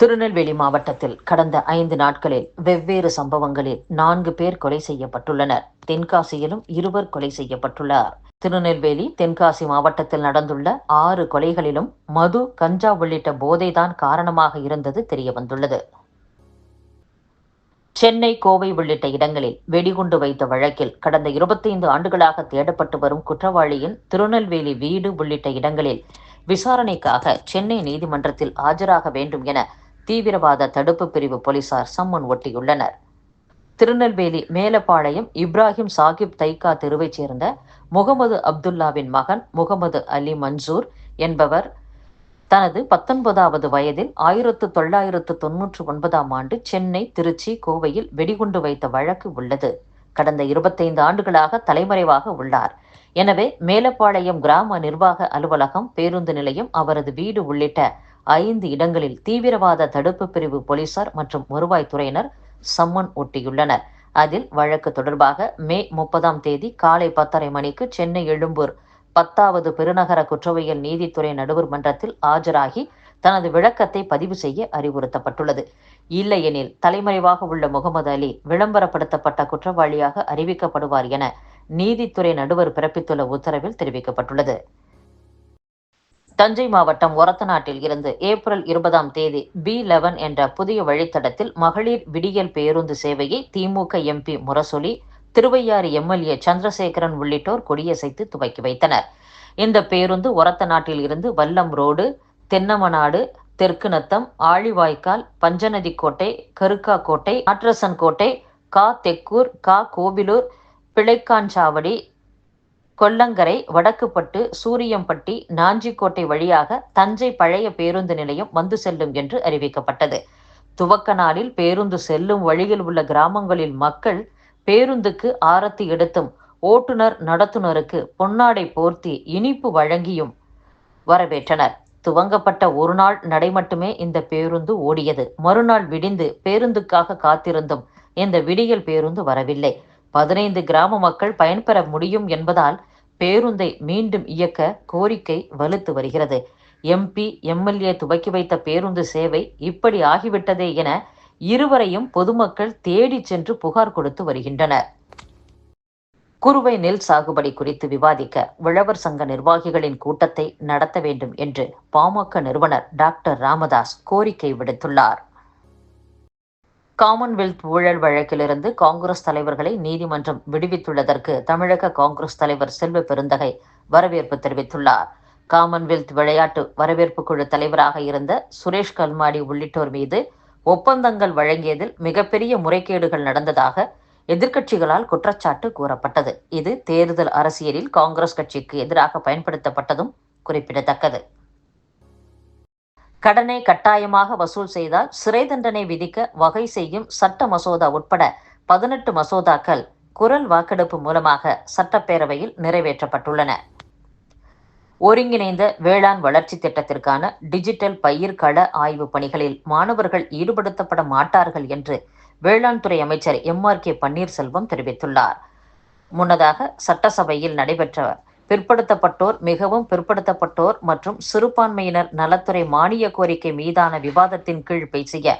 திருநெல்வேலி மாவட்டத்தில் கடந்த ஐந்து நாட்களில் வெவ்வேறு சம்பவங்களில் நான்கு பேர் கொலை செய்யப்பட்டுள்ளனர். தென்காசியிலும் இருவர் கொலை செய்யப்பட்டுள்ளார். திருநெல்வேலி தென்காசி மாவட்டத்தில் நடந்துள்ள ஆறு கொலைகளிலும் மது கஞ்சா உள்ளிட்ட போதைதான் காரணமாக இருந்தது தெரியவந்துள்ளது. சென்னை கோவை உள்ளிட்ட இடங்களில் வெடிகுண்டு வைத்த வழக்கில் கடந்த இருபத்தைந்து ஆண்டுகளாக தேடப்பட்டு வரும் குற்றவாளியின் திருநெல்வேலி வீடு உள்ளிட்ட இடங்களில் விசாரணைக்காக சென்னை நீதிமன்றத்தில் ஆஜராக வேண்டும் என தீவிரவாத தடுப்பு பிரிவு போலீசார் சம்மன் ஒட்டியுள்ளனர். திருநெல்வேலி மேலப்பாளையம் இப்ராஹிம் சாகிப் தைக்கா தெருவைச் சேர்ந்த முகமது அப்துல்லாவின் மகன் முகமது அலி மன்சூர் என்பவர் தனது பத்தொன்பதாவது வயதில் ஆயிரத்து தொள்ளாயிரத்து தொன்னூற்று ஒன்பதாம் ஆண்டு சென்னை திருச்சி கோவையில் வெடிகுண்டு வைத்த வழக்கு உள்ளது. கடந்த இருபத்தைந்து ஆண்டுகளாக தலைமறைவாக உள்ளார். எனவே மேலப்பாளையம் கிராம நிர்வாக அலுவலகம் பேருந்து நிலையம் அவரது வீடு உள்ளிட்ட ஐந்து இடங்களில் தீவிரவாத தடுப்பு பிரிவு போலீசார் மற்றும் வருவாய்த்துறையினர் சம்மன் ஒட்டியுள்ளனர். அதில் வழக்கு தொடர்பாக மே முப்பதாம் தேதி காலை பத்தரை மணிக்கு சென்னை எழும்பூர் பத்தாவது பெருநகர குற்றவியல் நீதித்துறை நடுவர் மன்றத்தில் ஆஜராகி தனது விளக்கத்தை பதிவு செய்ய அறிவுறுத்தப்பட்டுள்ளது. இல்லையெனில் தலைமறைவாக உள்ள முகமது அலி விளம்பரப்படுத்தப்பட்ட குற்றவாளியாக அறிவிக்கப்படுவார் என நீதித்துறை நடுவர் பிறப்பித்துள்ள உத்தரவில் தெரிவிக்கப்பட்டுள்ளது. தஞ்சை மாவட்டம் ஒரத்தநாட்டில் இருந்து ஏப்ரல் இருபதாம் தேதி பி லெவன் என்ற புதிய வழித்தடத்தில் மகளிர் விடியல் பேருந்து சேவையை திமுக எம்பி முரசொலி திருவையாறு எம்எல்ஏ சந்திரசேகரன் உள்ளிட்டோர் கொடியசைத்து துவக்கி வைத்தனர். இந்த பேருந்து ஒரத்த நாட்டில் இருந்து வல்லம் ரோடு தென்னமநாடு தெற்கு நத்தம் ஆழிவாய்க்கால் பஞ்சநதிக்கோட்டை கருக்காக்கோட்டை ஆட்ரசன் கோட்டை கா தெக்கூர் கா கோவிலூர் பிழைக்காஞ்சாவடி கொல்லங்கரை வடக்குப்பட்டு சூரியம்பட்டி நாஞ்சிக்கோட்டை வழியாக தஞ்சை பழைய பேருந்து நிலையம் வந்து செல்லும் என்று அறிவிக்கப்பட்டது. துவக்க நாளில் பேருந்து செல்லும் வழியில் உள்ள கிராமங்களில் மக்கள் பேருந்துக்கு ஆரத்தி எடுத்தும் ஓட்டுநர் நடத்துனருக்கு பொன்னாடை போர்த்தி இனிப்பு வழங்கியும் வரவேற்றனர். துவங்கப்பட்ட ஒரு நாள் நடை மட்டுமே இந்த பேருந்து ஓடியது. மறுநாள் விடிந்து பேருந்துக்காக காத்திருந்தும் இந்த விடியல் பேருந்து வரவில்லை. பதினைந்து கிராம மக்கள் பயன்பெற முடியும் என்பதால் பேருந்தை மீண்டும் இயக்க கோரிக்கை வலுத்து வருகிறது. எம்பி எம்எல்ஏ துவக்கி வைத்த பேருந்து சேவை இப்படி ஆகிவிட்டதே என இருவரையும் பொதுமக்கள் தேடிச் சென்று புகார் கொடுத்து வருகின்றனர். குறுவை நெல் சாகுபடி குறித்து விவாதிக்க உழவர் சங்க நிர்வாகிகளின் கூட்டத்தை நடத்த வேண்டும் என்று பாமக நிறுவனர் டாக்டர் ராமதாஸ் கோரிக்கை விடுத்துள்ளார். காமன்வெல்த் ஊழல் வழக்கிலிருந்து காங்கிரஸ் தலைவர்களை நீதிமன்றம் விடுவித்துள்ளதற்கு தமிழக காங்கிரஸ் தலைவர் செல்வ பெருந்தகை வரவேற்பு தெரிவித்துள்ளார். காமன்வெல்த் விளையாட்டு வரவேற்பு குழு தலைவராக இருந்த சுரேஷ் கல்மாடி உள்ளிட்டோர் மீது ஒப்பந்தங்கள் வழங்கியதில் மிகப்பெரிய முறைகேடுகள் நடந்ததாக எதிர்க்கட்சிகளால் குற்றச்சாட்டு கூறப்பட்டது. இது தேர்தல் அரசியலில் காங்கிரஸ் கட்சிக்கு எதிராக பயன்படுத்தப்பட்டதும் குறிப்பிடத்தக்கது. கடனை கட்டாயமாக வசூல் செய்தால் சிறை தண்டனை விதிக்க வகை செய்யும் சட்ட மசோதா உட்பட பதினெட்டு மசோதாக்கள் குரல் வாக்கெடுப்பு மூலமாக சட்டப்பேரவையில் நிறைவேற்றப்பட்டுள்ளன. ஒருங்கிணைந்த வேளாண் வளர்ச்சி திட்டத்திற்கான டிஜிட்டல் பயிர் கள ஆய்வு பணிகளில் மாணவர்கள் ஈடுபடுத்தப்பட மாட்டார்கள் என்று வேளாண் துறை அமைச்சர் எம் ஆர் கே பன்னீர்செல்வம் தெரிவித்துள்ளார். முன்னதாக சட்டசபையில் நடைபெற்ற பிற்படுத்தப்பட்டோர் மிகவும் பிற்படுத்தப்பட்டோர் மற்றும் சிறுபான்மையினர் நலத்துறை மானிய கோரிக்கை மீதான விவாதத்தின் கீழ் பேசிய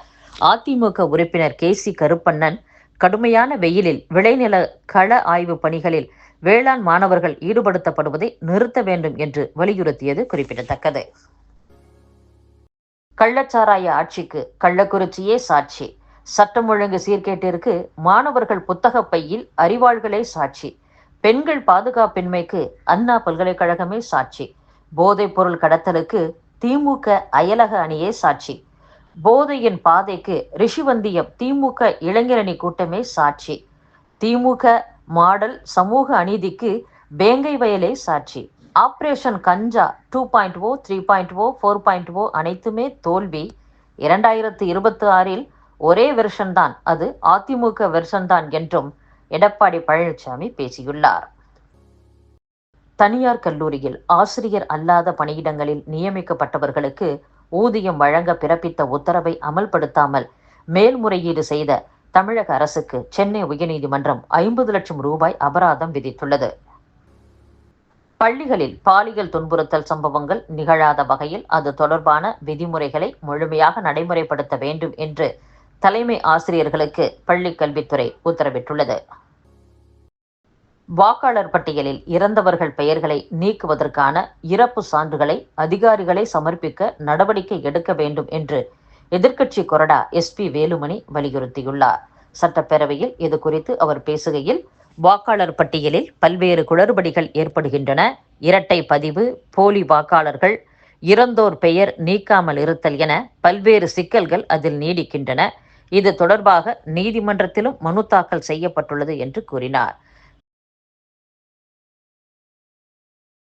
அதிமுக உறுப்பினர் கே சி கருப்பண்ணன் கடுமையான வெயிலில் விளைநில கள ஆய்வு பணிகளில் வேளாண் மாணவர்கள் ஈடுபடுத்தப்படுவதை நிறுத்த வேண்டும் என்று வலியுறுத்தியது குறிப்பிடத்தக்கது. கள்ளச்சாராய ஆட்சிக்கு கள்ளக்குறிச்சியே சாட்சி. சட்டம் ஒழுங்கு சீர்கேட்டிற்கு மாணவர்கள் புத்தக பையில் அறிவாள்களே சாட்சி. பெண்கள் பாதுகாப்பின்மைக்கு அண்ணா பல்கலைக்கழகமே சாட்சி. போதைப் பொருள் கடத்தலுக்கு திமுக அயலக அணியே சாட்சி. போதையின் பாதைக்கு ரிஷிவந்தியம் திமுக இளைஞரணி கூட்டமே சாட்சி. திமுக மாடல் சமூக அநீதிக்கு வேங்கை வயலே சாட்சி. Operation ganja two point O three point O four point O அனைத்துமே தோல்வி. இரண்டாயிரத்து இருபத்தி ஆறில் ஒரே வெர்ஷன் தான் அது அதிமுக வெர்ஷன் தான் என்றும் எடப்பாடி பழனிசாமி பேசியுள்ளார். தனியார் கல்லூரியில் ஆசிரியர் அல்லாத பணியிடங்களில் நியமிக்கப்பட்டவர்களுக்கு ஊதியம் வழங்க பிறப்பித்த உத்தரவை அமல்படுத்தாமல் மேல்முறையீடு செய்த தமிழக அரசுக்கு சென்னை உயர்நீதிமன்றம் ஐம்பது லட்சம் ரூபாய் அபராதம் விதித்துள்ளது. பள்ளிகளில் பாலியல் துன்புறுத்தல் சம்பவங்கள் நிகழாத வகையில் அது தொடர்பான விதிமுறைகளை முழுமையாக நடைமுறைப்படுத்த வேண்டும் என்று தலைமை ஆசிரியர்களுக்கு பள்ளிக்கல்வித்துறை உத்தரவிட்டுள்ளது. வாக்காளர் பட்டியலில் இறந்தவர்கள் பெயர்களை நீக்குவதற்கான இறப்பு சான்றுகளை அதிகாரிகளை சமர்ப்பிக்க நடவடிக்கை எடுக்க வேண்டும் என்று எதிர்க்கட்சி கொறடா எஸ்பி வேலுமணி வலியுறுத்தியுள்ளார். சட்டப்பேரவையில் இது குறித்து அவர் பேசுகையில் வாக்காளர் பட்டியலில் பல்வேறு குளறுபடிகள் ஏற்படுகின்றன. இரட்டை பதிவு போலி வாக்காளர்கள் இறந்தோர் பெயர் நீக்காமல் இருத்தல் என பல்வேறு சிக்கல்கள் அதில் நீடிக்கின்றன. இது தொடர்பாக நீதிமன்றத்திலும் மனு தாக்கல் செய்யப்பட்டுள்ளது என்று கூறினார்.